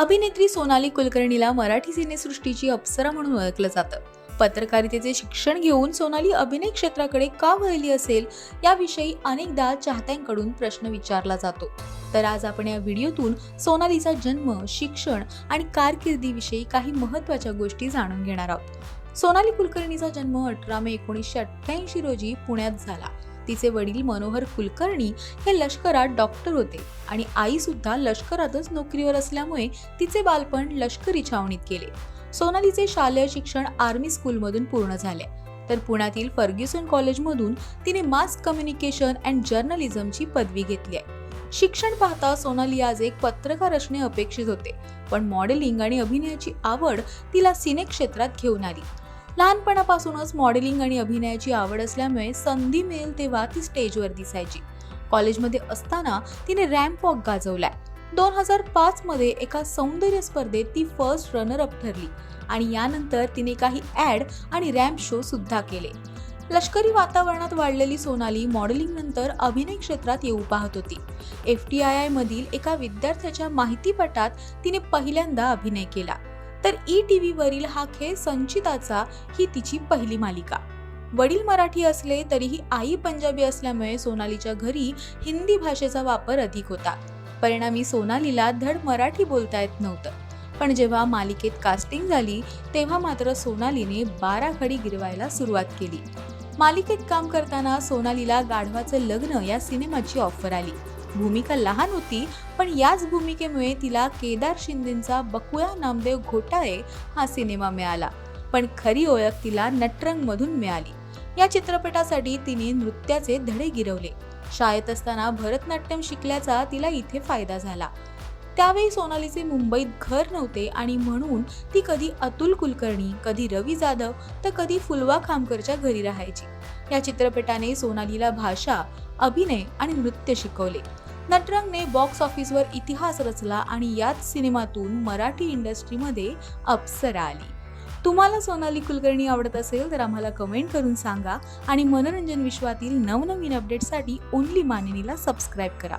अभिनेत्री सोनाली कुलकर्णीला मराठी सिनेसृष्टीची अप्सरा म्हणून ओळखलं जातं. पत्रकारितेचे शिक्षण घेऊन सोनाली अभिनय क्षेत्राकडे का वळली असेल याविषयी अनेकदा चाहत्यांकडून प्रश्न विचारला जातो. तर आज आपण या व्हिडिओतून सोनालीचा जन्म शिक्षण आणि कारकिर्दीविषयी काही महत्त्वाच्या गोष्टी जाणून घेणार आहोत. सोनाली कुलकर्णीचा जन्म अठरा मे एकोणीसशे अठ्ठ्याऐंशी रोजी पुण्यात झाला. तिचे वडील मनोहर कुलकर्णी हे लष्करात डॉक्टर होते आणि आई सुद्धा लष्करातच नोकरीवर असल्यामुळे तिचे बालपण लष्करी छावणीत केले सोनालीचे शालेय शिक्षण आर्मी स्कूलमधून पूर्ण झाले. तर पुण्यातील फर्ग्युसन कॉलेजमधून तिने मास कम्युनिकेशन अँड जर्नलिझमची पदवी घेतली आहे. शिक्षण पाहता सोनाली आज एक पत्रकार असणे अपेक्षित होते पण मॉडेलिंग आणि अभिनयाची आवड तिला सिने क्षेत्रात घेऊन आली. लहानपणापासूनच मॉडेलिंग आणि अभिनयाची आवड असल्यामुळे संधी मिळेल तेव्हा ती स्टेजवर दिसायची. कॉलेजमध्ये असताना तिने रॅम्प वॉक गाजवलाय. दोन हजार पाच मध्ये एका सौंदर्य स्पर्धेत ती फर्स्ट रनर अप ठरली आणि यानंतर तिने काही ऍड आणि रॅम्प शो सुद्धा केले. लष्करी वातावरणात वाढलेली सोनाली मॉडेलिंग नंतर अभिनय क्षेत्रात येऊ पाहत होती. एफ टी आय आय मधील एका विद्यार्थ्याच्या माहितीपटात तिने पहिल्यांदा अभिनय केला. तर ई टी व्हीवरील हा खेळ संचिताचा ही तिची पहिली मालिका. वडील मराठी असले तरीही आई पंजाबी असल्यामुळे सोनालीच्या घरी हिंदी भाषेचा वापर अधिक होता. परिणामी सोनालीला धड मराठी बोलता येत नव्हतं. पण जेव्हा मालिकेत कास्टिंग झाली तेव्हा मात्र सोनालीने बारा खडी गिरवायला सुरुवात केली. मालिकेत काम करताना सोनालीला गाढवाचं लग्न या सिनेमाची ऑफर आली. भूमिका लहान होती पण याच भूमिकेमुळे तिला केदार शिंदेचा बकुळा नामदेव घोटाळे हा सिनेमा मिळाला. पण खरी ओळख तिला नटरंगमधून मिळाली. या चित्रपटासाठी तिने नृत्याचे धडे गिरवले. शाळेत असताना भरतनाट्यम शिकल्याचा तिला इथे फायदा झाला. त्यावेळी सोनालीचे मुंबईत घर नव्हते आणि म्हणून ती कधी अतुल कुलकर्णी कधी रवी जाधव तर कधी फुलवा खामकरच्या घरी राहायची. या चित्रपटाने सोनालीला भाषा अभिनय आणि नृत्य शिकवले. नटरंगने बॉक्स ऑफिसवर इतिहास रचला आणि याच सिनेमातून मराठी इंडस्ट्रीमध्ये अप्सरा आली. तुम्हाला सोनाली कुलकर्णी आवडत असेल तर आम्हाला कमेंट करून सांगा आणि मनोरंजन विश्वातील नवनवीन अपडेटसाठी ओनली मानिनीला सबस्क्राईब करा.